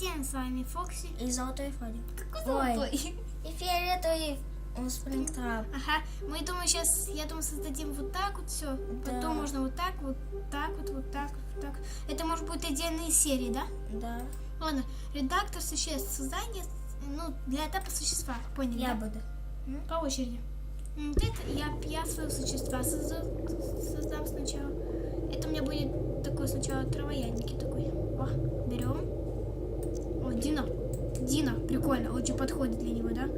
всем с вами Фокси. И золотой фоник. Какой Ой. золотой? И фиолетовый спрингтрап. Ага, мы думаю сейчас, я думаю, создадим вот так вот все. Да. Потом можно вот так, вот так вот, вот так, вот так. Это может быть отдельные серии, да? Да. Ладно, редактор существ создания, ну, для этапа существа, поняли, Я да? буду. По очереди. Вот это я, я своего существа созда- создам сначала. Это у меня будет такой сначала травоядники такой. О, берем. О, Дина. Дина, прикольно, очень подходит для него, да?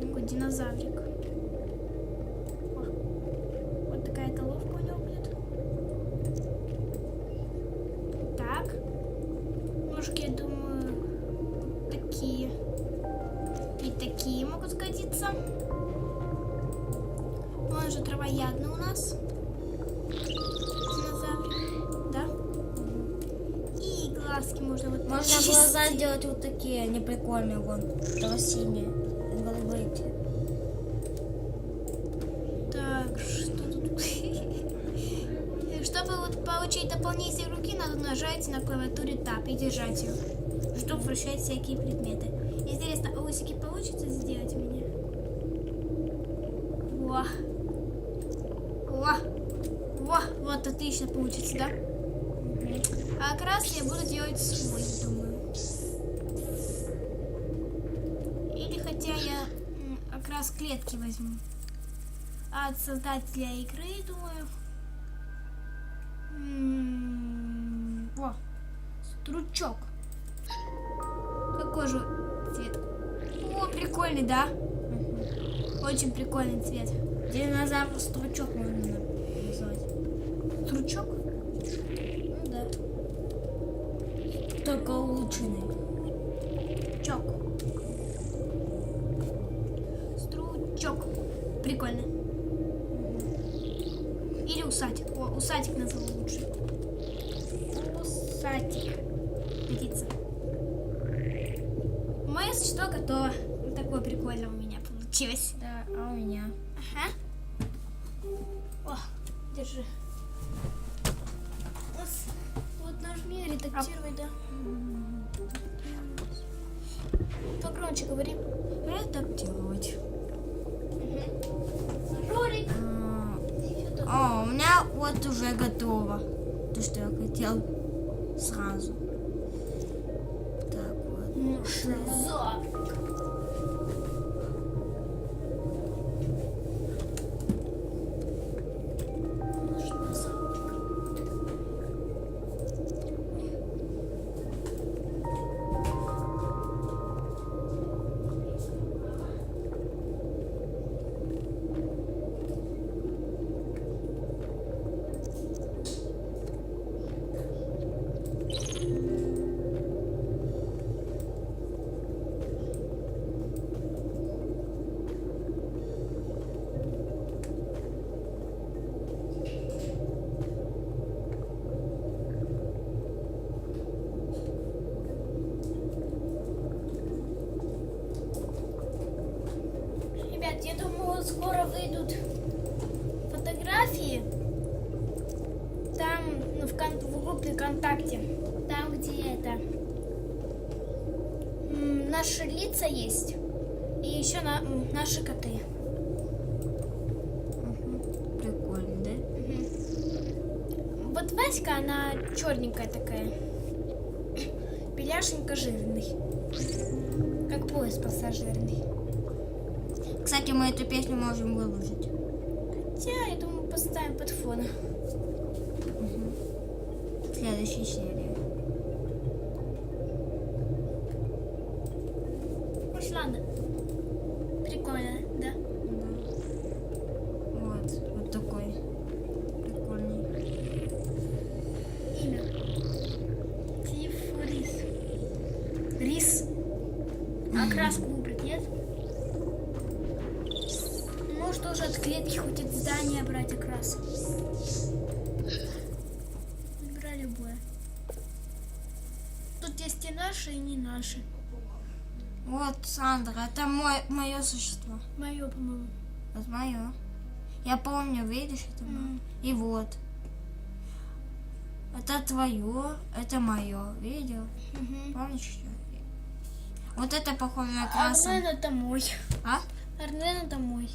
Такой динозаврик. О, вот такая головка у него будет. Так. Ножки, я думаю, вот такие. И такие могут сгодиться. Он же травоядный у нас. И глазки можно вот Можно такие глаза сделать вот такие, они прикольные, вон. Синие. Голубые. Так, что тут? Чтобы вот получить дополнительные руки, надо нажать на клавиатуре Tab и держать ее, чтобы вращать всякие предметы. Интересно, а усики получится сделать у меня? Во! Во! Во! Вот отлично получится, да? А окрас я буду делать свой, думаю. Или хотя я м, окрас клетки возьму от создателя игры, думаю. М, О, стручок. Какой же цвет? О, прикольный, да? Очень прикольный цвет. Динозавр стручок можно назвать. Стручок? Ну да. Только улучшенный. Чок. Стручок. Прикольно. Или усатик. О, усатик назову лучше. Усатик. Годится. Мое существо готово. Вот такое прикольное у меня получилось. Да, а у меня. Ага. О, держи. Вот нажми редактировать, да. Погромче говори. Редактировать. Ролик. А, у меня вот уже готово. То, что я хотел сразу. Так вот. Ну, шизофрик. Ребят, я думаю, скоро выйдут фотографии. Там, ну, в, кон- в группе ВКонтакте. Там, где это... м, Наши лица есть. И еще на, наши коты. Прикольно, да? Вот Васька, она черненькая такая. Беляшенька жирный. Как поезд пассажирный. Кстати, мы эту песню можем выложить. Хотя, я думаю, поставим под фон. В следующей серии. Ну, ладно. Прикольно, да? Вот, вот такой прикольный. Имя. Тиф Рис. Рис. А краску выбрать, нет? Может уже от от здания брать окрас. Выбирай любое. Тут есть и наши, и не наши. Вот, Сандра, это мой, мое существо. Мое, по-моему. Вот мое. Я помню, видишь, это мое. М. И вот. Это твое, это мое. Видел? Угу. Помнишь? что? Вот это похоже на красный. Арнен это мой. А? Арнен это мой.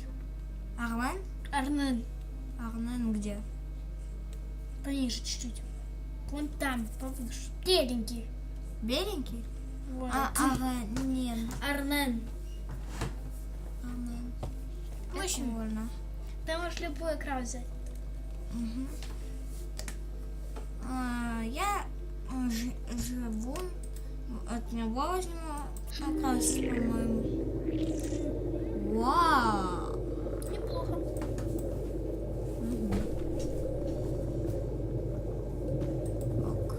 Армен? Арнен. Армен где? Пониже чуть-чуть. Вон там, повыше. Беленький. Беленький? Вот. А, Армен. Арнен. Армен. В общем, Прикольно. ты можешь любой экран взять. Мгм. А, я живу от него возьму окрас, по-моему. Вау! Неплохо. Мгм. Ок.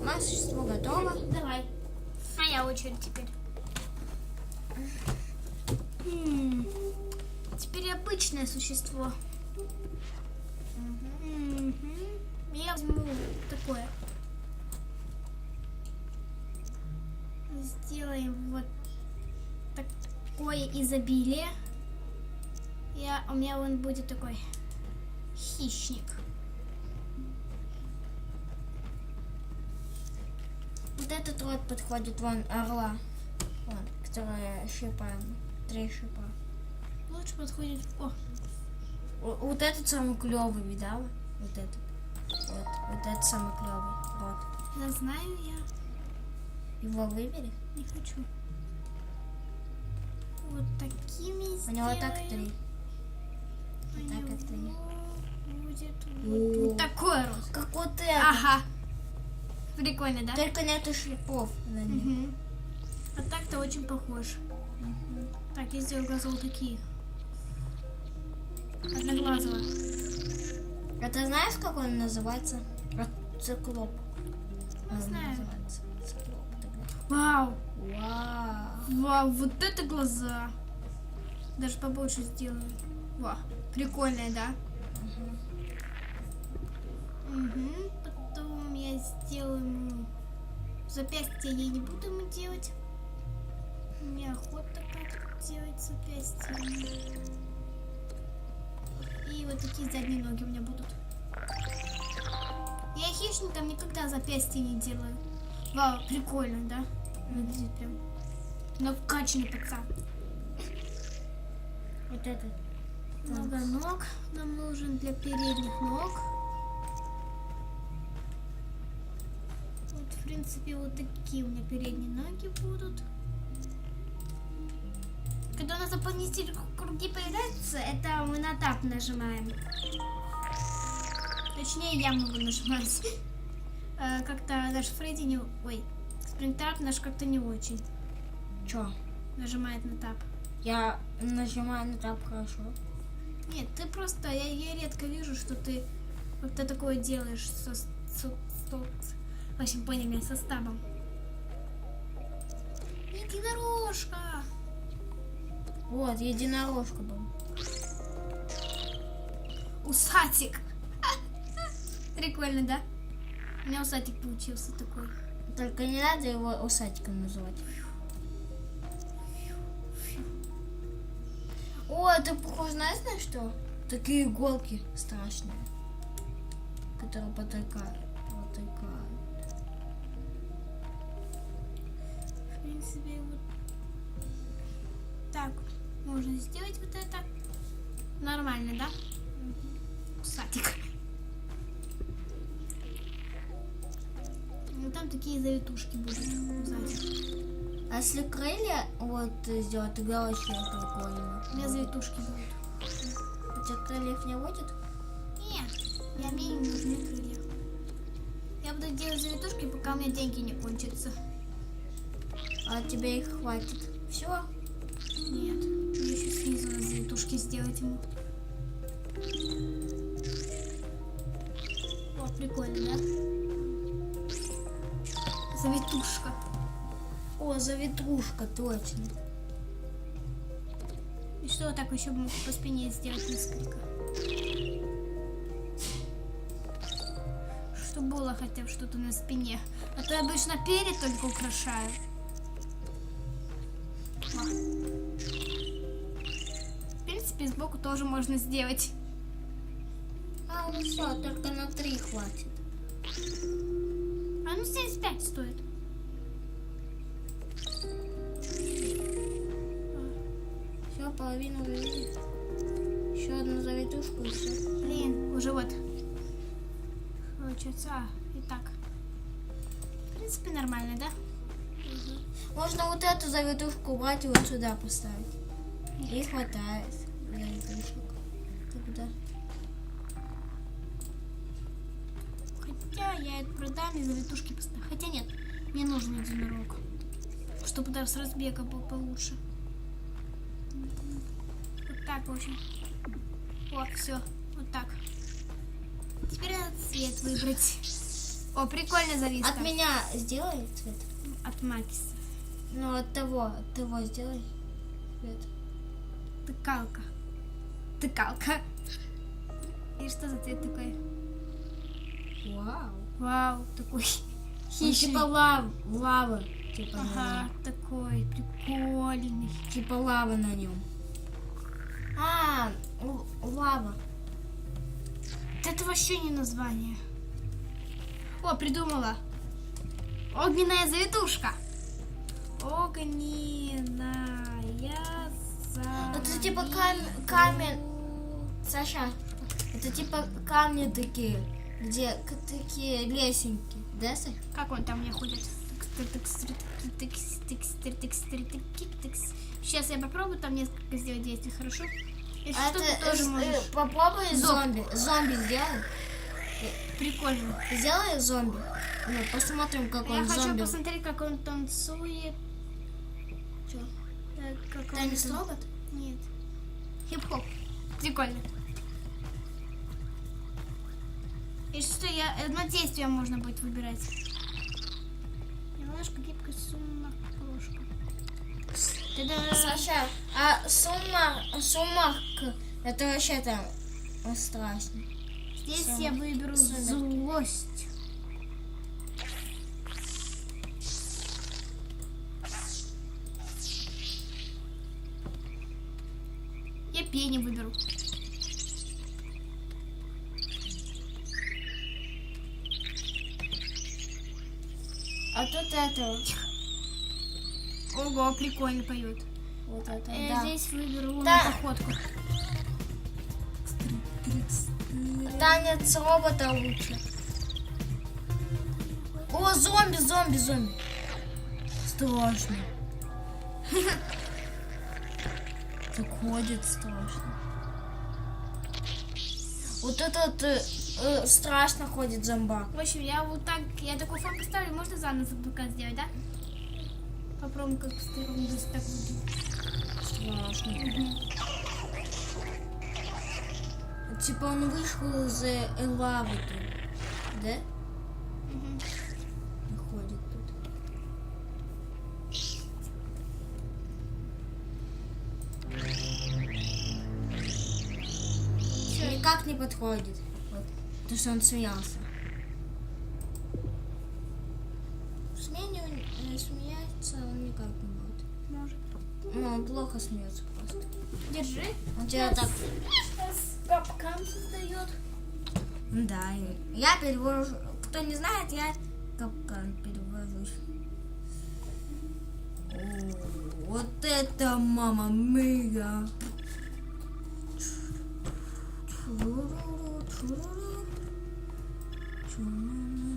У нас существо готово. Давай. Моя очередь теперь. Теперь обычное существо. Я возьму такое. Сделаем вот такое изобилие. Я, у меня он будет такой хищник. Вот этот рот подходит вон орла. Вон, которая шипа. Три шипа. Лучше подходит... О, Вот этот самый клевый, видала? Вот этот. Вот, вот этот самый клевый. Вот. я знаю, я Его выбери. не хочу. Вот такими У него так сделаем. три. У так и три. будет вот, вот такой рост. Как вот это. Ага. Прикольно, да? Только нету шипов на них. Мгм. А так-то очень похож. Так, я сделаю глаза вот такие. Одноглазого. А ты знаешь, как он называется? Циклоп. Не Он знаю. называется. Циклоп. Вау! Вау. Вау, вот это глаза! Даже побольше сделаю. Вау, прикольные, да? Угу. Потом я сделаю ему запястье я не буду ему делать. Меня охота как делать запястье. И вот такие задние ноги у меня будут. Я хищникам никогда запястье не делаю. Вау, прикольно, да? Выглядит прям. Но вкачанный пацан. Вот этот. Много ног нам нужен для передних ног. Принципе, вот такие у меня передние ноги будут. Когда у нас дополнительные круги появляются, это мы на тап нажимаем. Точнее, я могу нажимать. Э, Как-то наш Фредди не... Ой, спринтап наш как-то не очень Чё? нажимает на тап. Я нажимаю на тап хорошо. Нет, ты просто, я, я редко вижу, что ты как-то такое делаешь со, со, со- в поняли со стабом. Единорожка! Вот, единорожка был. Усатик! Прикольно, да? У меня усатик получился такой. Только не надо его усатиком называть. О, это похоже, знаешь, на что? Такие иголки страшные, которые потыкают. потыкают. Принципе, вот так можно сделать вот это. Нормально, да? Усатик. Ну, там такие завитушки будут сзади. А если крылья вот сделать, тогда вообще прикольно. У меня завитушки будут. У тебя крыльев не будет? Нет, я мне не нужны крылья. Я буду делать завитушки, пока у меня деньги не кончатся. А тебе их хватит. Все? Нет, мне еще снизу завитушки сделать ему. О, прикольно, да? Завитушка. О, завитрушка, точно. И что так еще по спине сделать несколько? Чтобы было хотя бы что-то на спине. А то я обычно перед только украшаю. Принципе, сбоку тоже можно сделать. А, ну все, только на три хватит. А ну 75 стоит. Все, половину завели. Еще одну завитушку и все. Блин, уже вот. Получается, а, и так. В принципе, нормально, да? Можно вот эту завитушку убрать и вот сюда поставить. И хватает я это продам и завитушки поставлю. Хотя нет, мне нужен единорог. Чтобы даже с разбега был получше. Вот так, в общем. О, все, вот так. Теперь надо цвет выбрать. О, прикольно зависка. От меня сделай цвет. От Макиса. Ну, от того, от того сделай цвет. Тыкалка. Тыкалка. И что за цвет такой? Вау. Вау, такой хищный. типа лав, лава. Типа, на Ага, нем. такой прикольный. типа лава на нем. А, лава. Это вообще не название. О, придумала. Огненная завитушка. Огненная завитушка. Это типа кам- камень. Саша, это типа камни такие, где такие лесенки. Да, Саш? Как он там мне ходит? Сейчас я попробую там несколько сделать действий, хорошо? А что, ты тоже можешь. попробуй зомби. Зомби сделай. Прикольно. Сделай зомби. Посмотрим, как Я он хочу зомби. посмотреть, как он танцует. Э, Как Танец тан- робот? Нет. Хип-хоп. Прикольно. И что я одно действие можно будет выбирать. Немножко гибкость сумма крошка. Тогда Саша, а сумма, сумма, это вообще там страшно. здесь сумма- я выберу сумерки. злость. Я пени выберу. А тут это, Ого, прикольно поет. вот это, Э, да. Здесь выберу Да. на походку. Танец робота лучше. О, зомби, зомби, зомби. Страшно. Так ходит страшно. Вот этот э, э, страшно ходит зомбак. В общем, я вот так, я такой фон поставлю, можно заново пока сделать, да? Попробуем как быстрее он быстро так будет. Страшно. Типа он вышел из э, лавы тут. Да? И ходит тут. Никак не подходит. То, что он смеялся. Смене он, э, смеяться он никак не может. Может. Ну, он плохо смеется просто. Держи. Он тебя так... Капкан создает. Да, я перевожу. Кто не знает, я капкан перевожусь. О, вот это мама мия. Чуруру, чуруру. Чу-на-на-на. А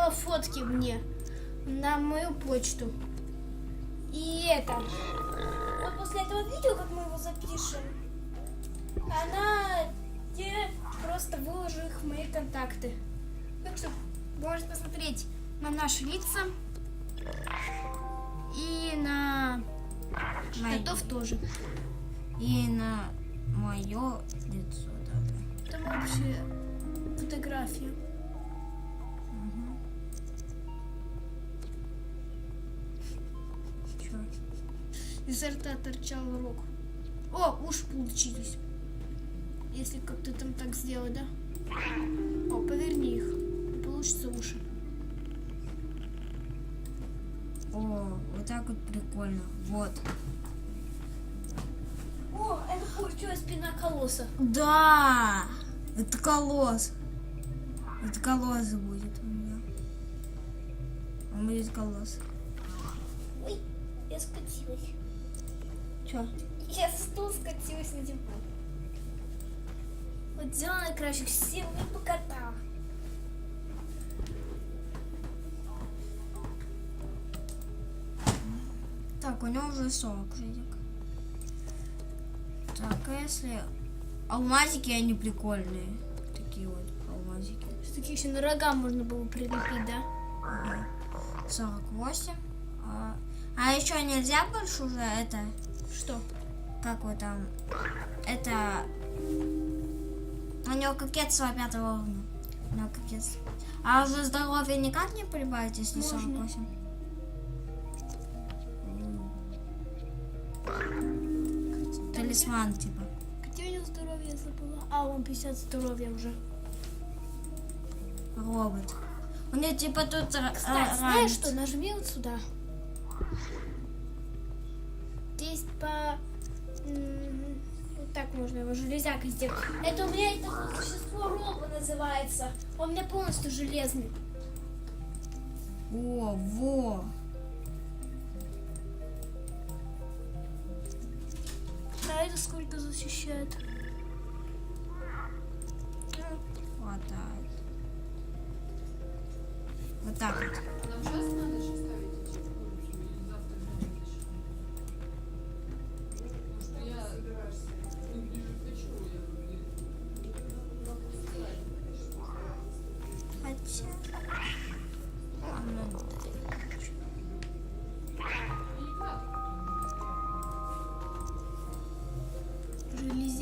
отослала фотки мне на мою почту. И это, вот после этого видео, как мы его запишем, она тебе просто выложу их в мои контакты. Так что можешь посмотреть на наши лица и на котов тоже. И на мое лицо, да. Там общая фотография. Изо рта торчал рог. О, уши получились. Если как-то там так сделать, да? О, поверни их. Получится уши. О, вот так вот прикольно. Вот. О, это получилась спина колосса. Да! Это колосс. Это колосс будет у меня. Он будет колосс. Чё? Я со стула скатилась на диван. Вот взяла на краешек сил и покатала. Так, у него уже 40 жидик. Так, а если... Алмазики, они прикольные. Такие вот алмазики. Такие еще на рога можно было прилепить, да? Ага. 48. А, а еще нельзя больше уже это... Что? Как вы там... Это... У него кокетство пятого уровня. У него кокетство. А уже здоровье никак не прибавить, если Можно. 48? М. Талисман, типа. Где у него здоровье забыла? А, он 50 здоровья уже. Робот. У него типа тут... Кстати, знаешь что? Нажми вот сюда. Здесь по... Вот так можно его железякой сделать. Это у меня это существо робо называется. Он у меня полностью железный. О, во. А это сколько защищает? Хватает. Вот так вот.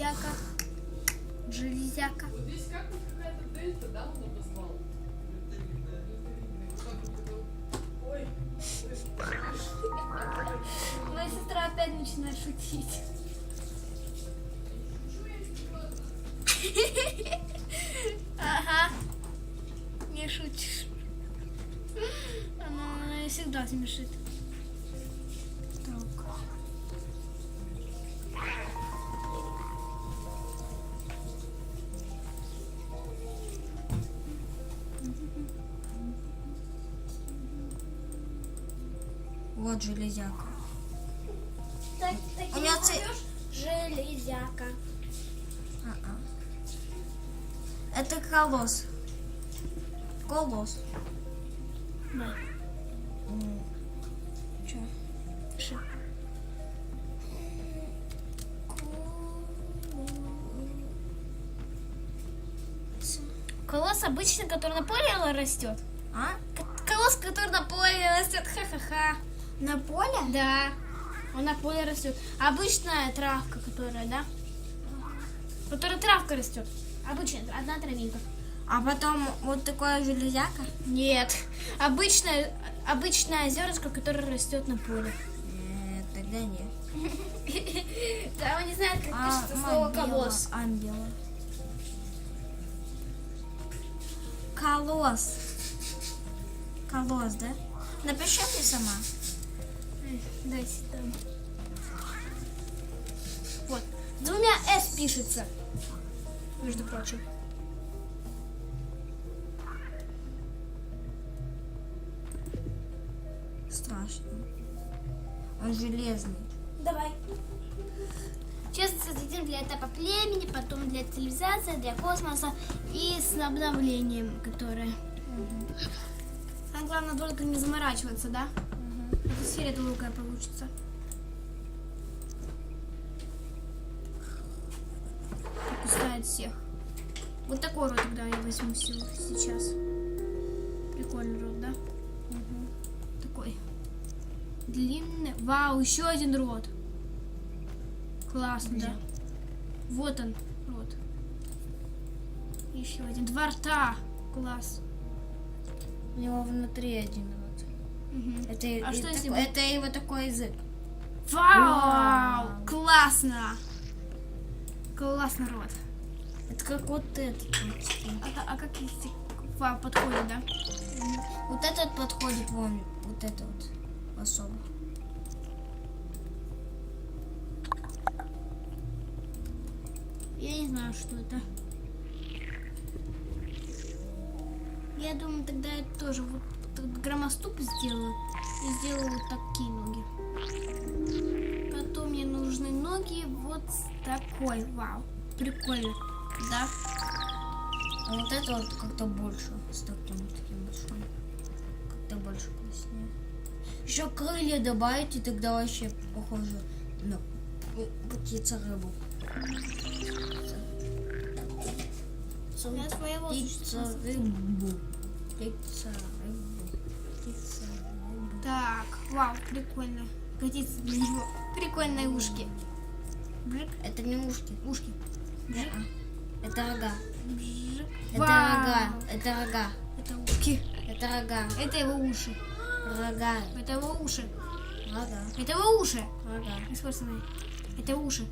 Железяка. Железяка. Вот здесь как вот какая-то дельта, да, он обозвал? Ой, Моя сестра опять начинает шутить. Ага. Не шутишь. Она, она всегда смешит. Вот железяка. Так, так У меня ци- Железяка. А-а. Это колосс. Колосс. Да. Пиши. Колосс обычный, который на поле растет. А? Колосс, который на поле растет. Ха-ха-ха. На поле? Да. Он на поле растет. Обычная травка, которая, да? Которая травка растет. Обычная, одна травинка. А потом вот такое железяка? Нет. Обычная, обычная зернышко, которое растет на поле. Нет, тогда нет. Да, он не знает, как А, пишется слово колосс. Ангела. Колосс. Колосс, да? Напиши мне сама. Дайте там. Вот. Двумя S пишется. Между прочим. Страшно. Он железный. Давай. Сейчас создадим для этапа племени, потом для цивилизации, для космоса и с обновлением, которое... Самое главное только не заморачиваться, да? Эта серия долгая получится. Пускает всех. Вот такой рот тогда я возьму се- сейчас. Прикольный рот, да? Такой. Длинный. Вау, еще один рот. Классно, да? Вот он, рот. Еще один. Два рта. Класс. У него внутри один Это, А что если такой- бы- это его такой язык. Вау! Вау. Классно! Классный рот. Это как вот этот. А, а как если подходит, да? Вот этот подходит вон, вот это вот особо. Я не знаю, что это. Я думаю, тогда я тоже вот этот громоступ сделаю. И сделаю вот такие ноги. Потом мне нужны ноги вот такой. Вау. Прикольно. Да? А вот это вот как-то больше с таким таким большим. Как-то больше класснее. Еще крылья добавить, и тогда вообще похоже на птица рыбу. Птица рыбу. Птица рыбу. Так, вау, прикольно. Годится для него. Прикольные ушки. Бжик, Это не ушки. ушки. Не-а. Это рога. Бжик. Это Вау. рога. Это рога. Это ушки. Это рога. Это его уши. Рога. Это его уши. Рога. Это его уши. Рога. Это уши.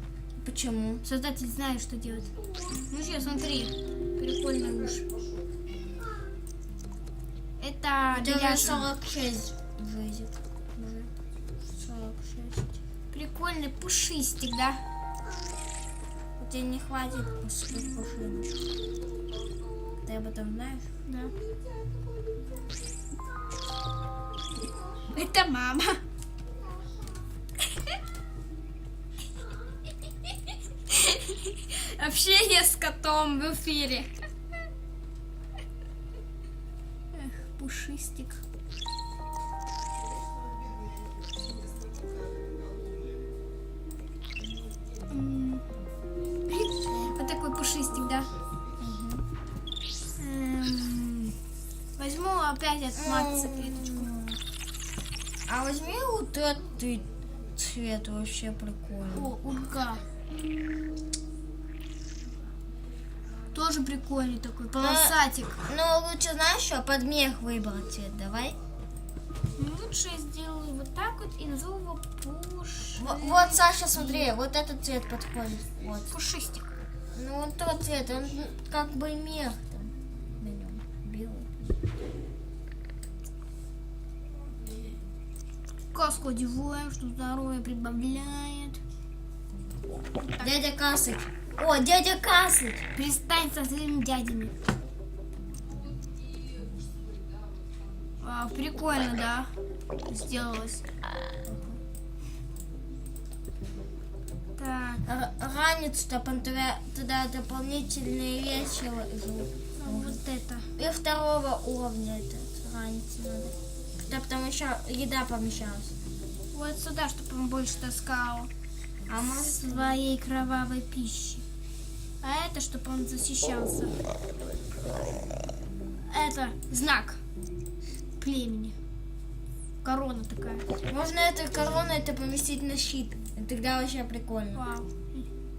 Почему? Создатель знает, что делать. Ну что, смотри. Прикольные уши. Это Это уже беляши. 46 выйдет. Уже 46. Прикольный пушистик, да? У тебя не хватит пушинок. Ты об этом знаешь? Да. Это мама. Общение с котом в эфире. Эх, пушистик. От Макса клеточку. А возьми вот этот цвет вообще прикольный. О, урка. Тоже прикольный такой, полосатик. Ну, лучше знаешь что, под мех выбрать цвет, давай. Лучше я сделаю вот так вот и назову его пуш... Во- Вот, Саша, смотри, вот этот цвет подходит. Вот. пушистик. Ну, вот тот цвет, он как бы мех Каску одеваем, что здоровье прибавляет. Дядя Касыч. О, дядя Касыч. Перестань со своими дядями. Вау, прикольно, да? Сделалось. Так, Р- ранец, чтобы туда, дополнительные вещи ну вот это. И второго уровня этот ранец надо. Чтобы там еще еда помещалась. Вот сюда, чтобы он больше таскал А мы... своей кровавой пищи. А это, чтобы он защищался. Это знак племени. Корона такая. Можно этой короной это поместить на щит. И тогда вообще прикольно. Вау,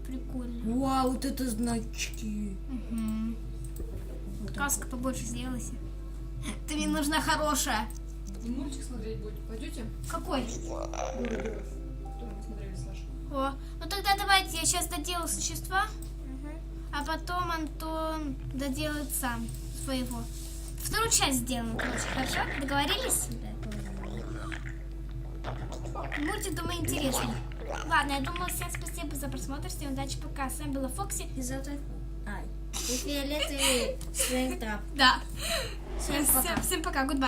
прикольно. Вау, вот это значки. Угу. Каска побольше сделайся. Ты мне нужна хорошая. Вы мультик смотреть будете? Пойдете? Какой? Который мы смотрели с Сашей. О, ну тогда давайте я сейчас доделаю существа, а потом Антон доделает сам своего. Вторую часть сделаем, короче, хорошо? Договорились? Мультик, думаю, интересный. Ладно, я думаю, всем спасибо за просмотр, всем удачи, пока. С вами была Фокси. И зато... Ай. И фиолетовый свинтап. Да. Всем пока. Всем, пока, goodbye.